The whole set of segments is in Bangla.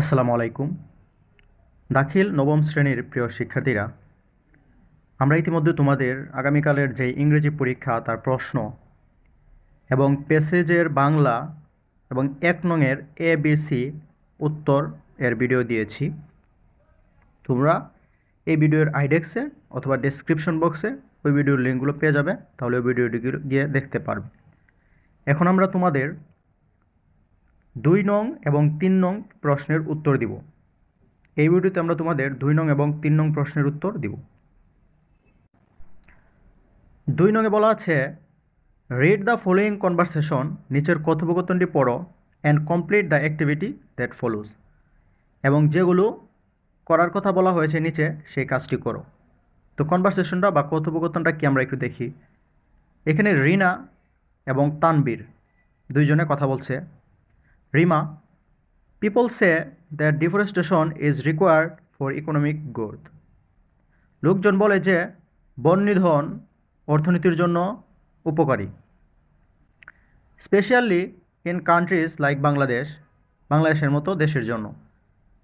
আসসালামু আলাইকুম। দাখিল নবম শ্রেণির প্রিয় শিক্ষার্থীরা, আমরা ইতিমধ্যে তোমাদের আগামীকালের যে ইংরেজি পরীক্ষা, তার প্রশ্ন এবং প্যাসেজের বাংলা এবং এক নংয়ের এ, বি, সি উত্তর এর ভিডিও দিয়েছি। তোমরা এই ভিডিওর আইডেক্সে অথবা ডেসক্রিপশন বক্সে ওই ভিডিওর লিঙ্কগুলো পেয়ে যাবে, তাহলে ওই ভিডিওটি গিয়ে দেখতে পারবে। এখন আমরা তোমাদের দুই নং এবং তিন নং প্রশ্নের উত্তর দিব। এই ভিডিওতে আমরা তোমাদের দুই নং এবং তিন নং প্রশ্নের উত্তর দিব। দুই নংয়ে বলা আছে রিড দ্য ফলোয়িং কনভারসেশন নিচের কথোপকথনটি পড়ো and complete the activity that follows এবং যেগুলো করার কথা বলা হয়েছে নিচে, সেই কাজটি করো। তো কনভারসেশনটা বা কথোপকথনটা কি আমরা একটু দেখি? এখানে রিনা এবং তানবীর দুইজনে কথা বলছে। Rima people say that deforestation is required for economic growth লোকজন বলে যে বন নিধন অর্থনীতির জন্য উপকারী। Specially in countries like Bangladesh বাংলাদেশের মতো দেশের জন্য।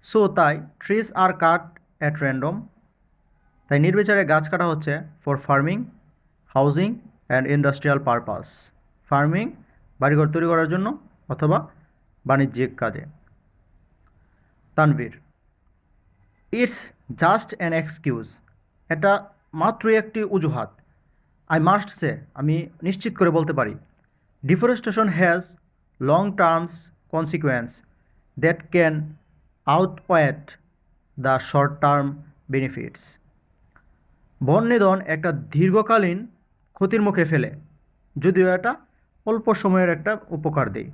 সো তাই trees are cut at random তাই নির্বিচারে গাছ কাটা হচ্ছে for farming housing and industrial purpose farming বাড়িঘর তৈরি করার জন্য অথবা বাণিজ্যিক কাজে। Tanvir it's just an excuse এটা মাত্রই একটি অজুহাত। আই মাস্ট সে আমি নিশ্চিত করে বলতে পারি deforestation has long terms consequence that can outweigh the short term benefits বন নিধন একটা দীর্ঘকালীন ক্ষতির মুখে ফেলে, যদিও এটা অল্প সময়ের একটা উপকার দেয়।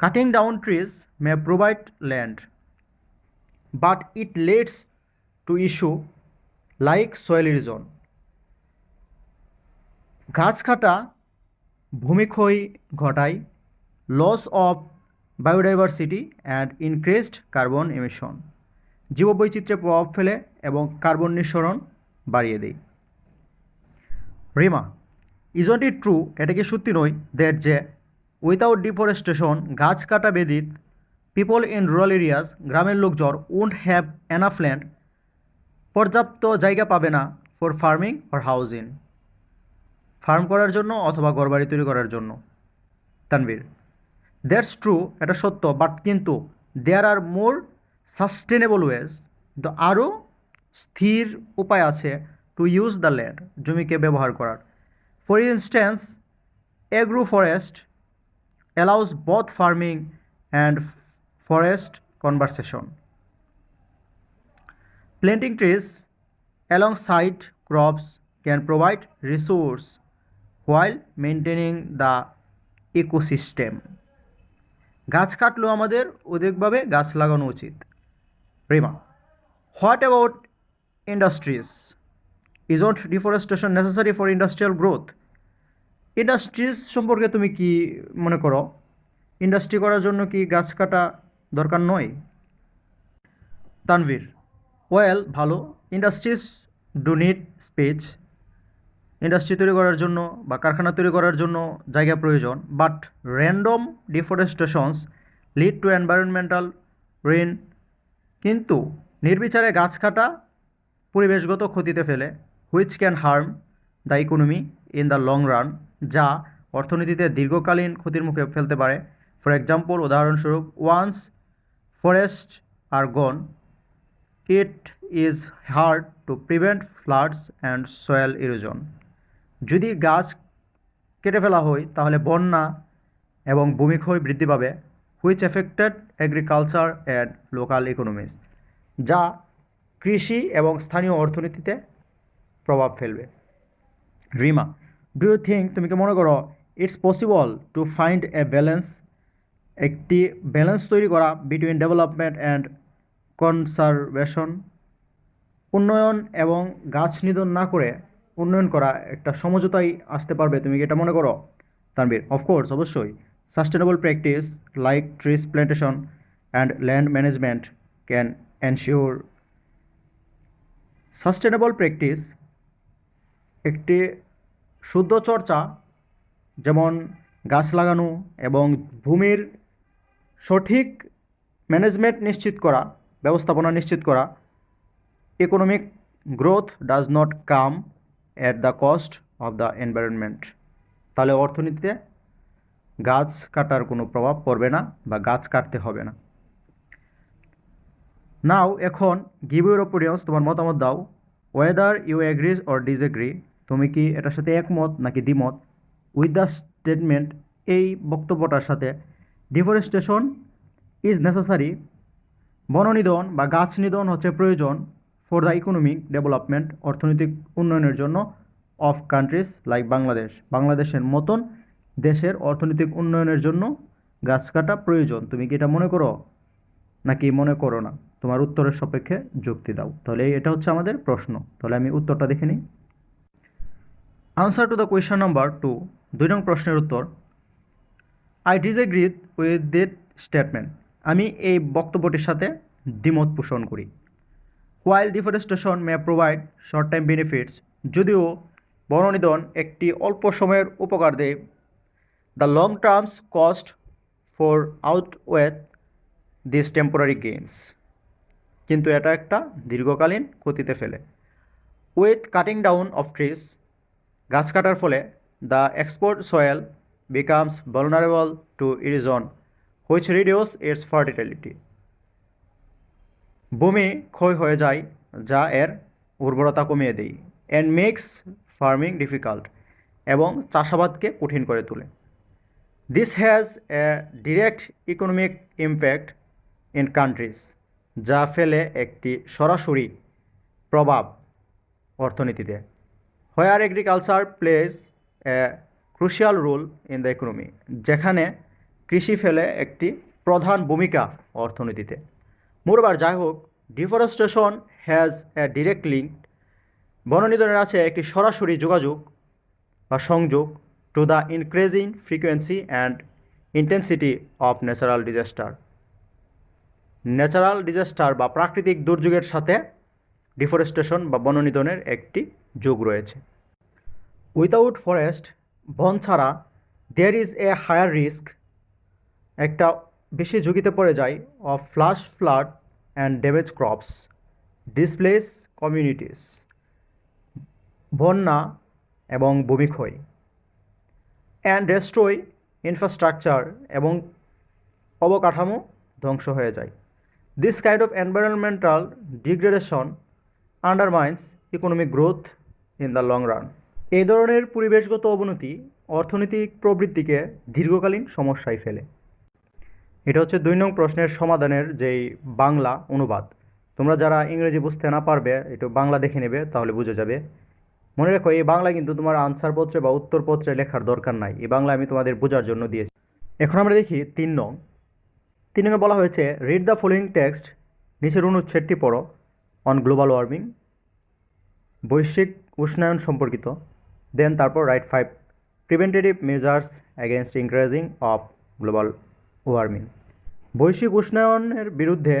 Cutting down trees may provide land, but it leads to issue like soil erosion. গাছ কাটা ভূমিক্ষয় ঘটায় loss of biodiversity and increased carbon emission জীববৈচিত্র্যে প্রভাব ফেলে এবং কার্বন নিঃসরণ বাড়িয়ে দেয়। রিমা ইজন্ট ইট ট্রু এটা কি সত্যি নয়? দ্যাট যে উইথাউট ডিফরেস্টেশন গাছ কাটা ব্যতীত পিপল ইন রুরাল এরিয়াস গ্রামের লোকজন উন্ট হ্যাভ এনাফ ল্যান্ড পর্যাপ্ত জায়গা পাবে না for farming or housing farm করার জন্য অথবা ঘরবাড়ি তৈরি করার জন্য। তানবীর দ্যাটস ট্রু এটা সত্য বাট কিন্তু দেয়ার আর মোর সাস্টেনেবল ওয়েজ কিন্তু আরও স্থির উপায় আছে টু ইউজ দ্য ল্যান্ড জমিকে ব্যবহার করার। For instance agro forest allows both farming and forest conservation. Planting trees alongside crops can provide resource while maintaining the ecosystem. গাছ কাটলেও আমাদের অধিকভাবে গাছ লাগানো উচিত Rima what about industries isn't deforestation necessary for industrial growth industries সম্পর্কে তুমি কি মনে করো? ইন্ডাস্ট্রি করার জন্য কি গাছ কাটা দরকার নয়? তানভীর ওয়েল ভালো। Industries do need space. Industry তৈরি করার জন্য বা কারখানা তৈরি করার জন্য জায়গা প্রয়োজন। But random deforestations lead to environmental ruin কিন্তু নির্বিচারে গাছ কাটা পরিবেশগত ক্ষতিতে ফেলে which can harm the economy in the long run যা অর্থনীতিতে দীর্ঘকালীন ক্ষতির মুখে ফেলতে পারে। ফর এক্সাম্পল উদাহরণস্বরূপ once forest are gone it is hard to prevent floods and soil erosion যদি গাছ কেটে ফেলা হয়, তাহলে বন্যা এবং ভূমিক্ষয় বৃদ্ধি পাবে which affected agriculture and local economies যা কৃষি এবং স্থানীয় অর্থনীতিতে প্রভাব ফেলবে। রিমা ডু ইউ থিঙ্ক তুমি কি মনে করো it's possible to find a balance একটি ব্যালেন্স তৈরি করা বিটুইন ডেভেলপমেন্ট অ্যান্ড কনসারভেশন উন্নয়ন এবং গাছ নিধন না করে উন্নয়ন করা একটা সমঝোতায় আসতে পারবে, তুমি কি এটা মনে করো? তানবীর অফকোর্স অবশ্যই। Sustainable practice like trees plantation and land management can ensure sustainable practice একটি শুদ্ধ চর্চা, যেমন গাছ লাগানো এবং ভূমির সঠিক ম্যানেজমেন্ট নিশ্চিত করা, ব্যবস্থাপনা নিশ্চিত করা economic growth does not come at the cost of the environment তাহলে অর্থনীতিতে গাছ কাটার কোনো প্রভাব পড়বে না বা গাছ কাটতে হবে না। নাও এখন গিভ ইউর ওপিনিয়ন্স তোমার মতামত দাও। Whether you agrees or disagree তুমি কি এটার সাথে একমত নাকি দ্বিমত? উইথ দ্য স্টেটমেন্ট এই বক্তব্যটার সাথে ডিফরেস্টেশন ইজ নেসেসারি বননিধন বা গাছ নিধন হচ্ছে প্রয়োজন ফর দ্য ইকোনমিক ডেভেলপমেন্ট অর্থনৈতিক উন্নয়নের জন্য অফ কান্ট্রিজ লাইক বাংলাদেশ বাংলাদেশের মতন দেশের অর্থনৈতিক উন্নয়নের জন্য গাছ কাটা প্রয়োজন। তুমি কি এটা মনে করো? নাকি মনে করো না? তোমার উত্তরের সাপেক্ষে যুক্তি দাও। তাহলে এটা হচ্ছে আমাদের প্রশ্ন। তাহলে আমি উত্তরটা দেখে নিই। Answer to the question number two দুই নং প্রশ্নের উত্তর। I disagreed with this statement আমি এই বক্তব্যটির সাথে দ্বিমত পোষণ করি। While deforestation may provide short time benefits যদিও বননিধন একটি অল্প সময়ের উপকার দেয় the long terms cost far outweigh this temporary gains কিন্তু এটা একটা দীর্ঘকালীন ক্ষতিতে ফেলে। With cutting down of trees গাছ কাটার ফলে the export soil becomes vulnerable to erosion, which reduce its fertility. ভূমি ক্ষয় হয়ে যায়, যা এর উর্বরতা কমিয়ে দেয় অ্যান্ড মেক্স ফার্মিং ডিফিকাল্ট এবং চাষাবাদকে কঠিন করে তোলে। This has a direct economic impact in countries যা ফেলে একটি সরাসরি প্রভাব অর্থনীতিতে। Where agriculture plays a crucial role in the economy যেখানে কৃষি ফেলে একটি প্রধান ভূমিকা অর্থনীতিতে। মোরবার যাই হোক deforestation has a direct link বননিধনের আছে একটি সরাসরি যোগাযোগ বা সংযোগ to the increasing frequency and intensity of natural disaster natural disaster বা প্রাকৃতিক দুর্যোগের সাথে ডিফরেস্টেশন বা বননিধনের একটি যোগ রয়েছে। উইথাউট ফরেস্ট বন ছাড়া there is a higher risk একটা বেশি ঝুঁকিতে পড়ে যায় of flash flood and damage crops displace communities বন্যা এবং ভূমিক্ষয়। অ্যান্ড ডেস্ট্রয় ইনফ্রাস্ট্রাকচার এবং অবকাঠামো ধ্বংস হয়ে যায়। This kind of environmental degradation undermines economic growth in the long run এই ধরনের পরিবেশগত অবনতি অর্থনৈতিক প্রবৃত্তিকে দীর্ঘকালীন সমস্যায় ফেলে। এটা হচ্ছে দুই নং প্রশ্নের সমাধানের যেই বাংলা অনুবাদ। তোমরা যারা ইংরেজি বুঝতে না পারবে, একটু বাংলা দেখে নেবে, তাহলে বুঝে যাবে। মনে রেখো, এই বাংলা কিন্তু তোমার আনসার পত্রে বা উত্তরপত্রে লেখার দরকার নাই। এই বাংলা আমি তোমাদের বোঝার জন্য দিয়েছি। এখন আমরা দেখি তিন নং। তিন নঙে বলা হয়েছে রিড দ্য ফলোয়িং টেক্সট নিচের অনুচ্ছেদটি পড়ো। অন গ্লোবাল ওয়ার্মিং বৈশ্বিক উষ্ণায়ন সম্পর্কিত দেন তারপর write five preventative measures against increasing of global warming বৈশ্বিক উষ্ণায়নের বিরুদ্ধে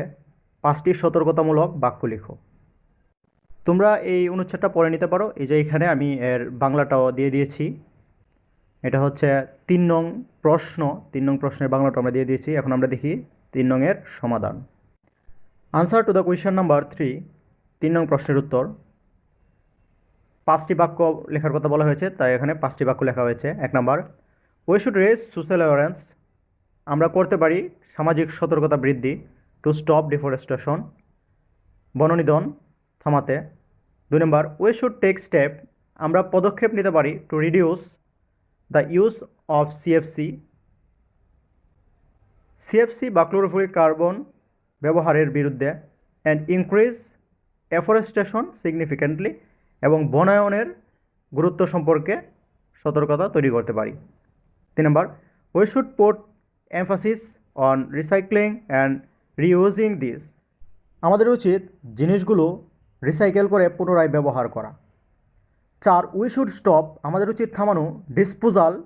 পাঁচটি সতর্কতামূলক বাক্য লিখো। তোমরা এই অনুচ্ছেদটা পড়ে নিতে পারো। এই যে এখানে আমি এর বাংলাটাও দিয়ে দিয়েছি। এটা হচ্ছে তিন নং প্রশ্ন। তিন নং প্রশ্নের বাংলাটা আমরা দিয়ে দিয়েছি। এখন আমরা দেখি তিন নংয়ের সমাধান। Answer to the question number three তিন নং প্রশ্নের উত্তর। পাঁচটি বাক্য লেখার কথা বলা হয়েছে, তাই এখানে পাঁচটি বাক্য লেখা হয়েছে। এক number we should raise social awareness আমরা করতে পারি সামাজিক সতর্কতা বৃদ্ধি টু স্টপ ডিফরেস্টেশন বননিধন, থামাতে। দুই number we should take step আমরা পদক্ষেপ নিতে পারি to reduce the use of CFC CFC বা ক্লোরোফ্লোরিক কার্বন ব্যবহারের বিরুদ্ধে অ্যান্ড ইনক্রিজ এফরেস্টেশন সিগনিফিক্যান্টলি এবং বনায়নের গুরুত্ব সম্পর্কে সতর্কতা তৈরি করতে পারি। তিন number we should put emphasis on recycling and reusing this আমাদের উচিত জিনিসগুলো রিসাইকেল করে পুনরায় ব্যবহার করা। চার উই শুড স্টপ আমাদের উচিত থামানো ডিসপোজাল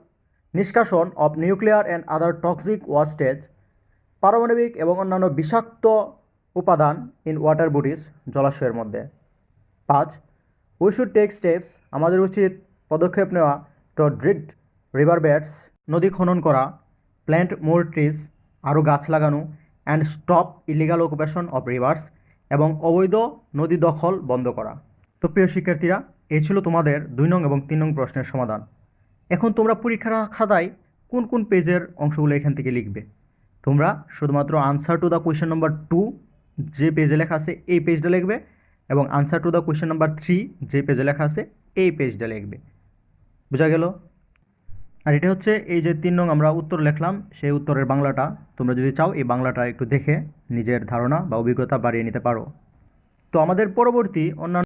নিষ্কাশন of nuclear and other toxic wastage পারমাণবিক এবং অন্যান্য বিষাক্ত উপাদান ইন ওয়াটার বডিজ জলাশয়ের মধ্যে। পাঁচ উই শুড টেক স্টেপস আমাদের উচিত পদক্ষেপ নেওয়া টু ড্রিট রিভার বেডস নদী খনন করা প্ল্যান্ট মোর ট্রিজ আরও গাছ লাগানো and stop illegal occupation of rivers এবং অবৈধ নদী দখল বন্ধ করা। তো প্রিয় শিক্ষার্থীরা, এই ছিল তোমাদের দুই নং এবং তিন নং প্রশ্নের সমাধান। এখন তোমরা পরীক্ষার খাতায় কোন কোন পেজের অংশগুলো এখান থেকে লিখবে। তোমরা শুধুমাত্র answer to the question number two যে পেজে লেখা আছে, এই পেজটা লিখবে এবং answer to the question number three যে পেজে লেখা আছে, এই পেজটা লিখবে। বোঝা গেল? আর এটা হচ্ছে এই যে তিন নং আমরা উত্তর লেখলাম, সেই উত্তরের বাংলাটা। তোমরা যদি চাও, এই বাংলাটা একটু দেখে নিজের ধারণা বা অভিজ্ঞতা বাড়িয়ে নিতে পারো। তো আমাদের পরবর্তী অন্যান্য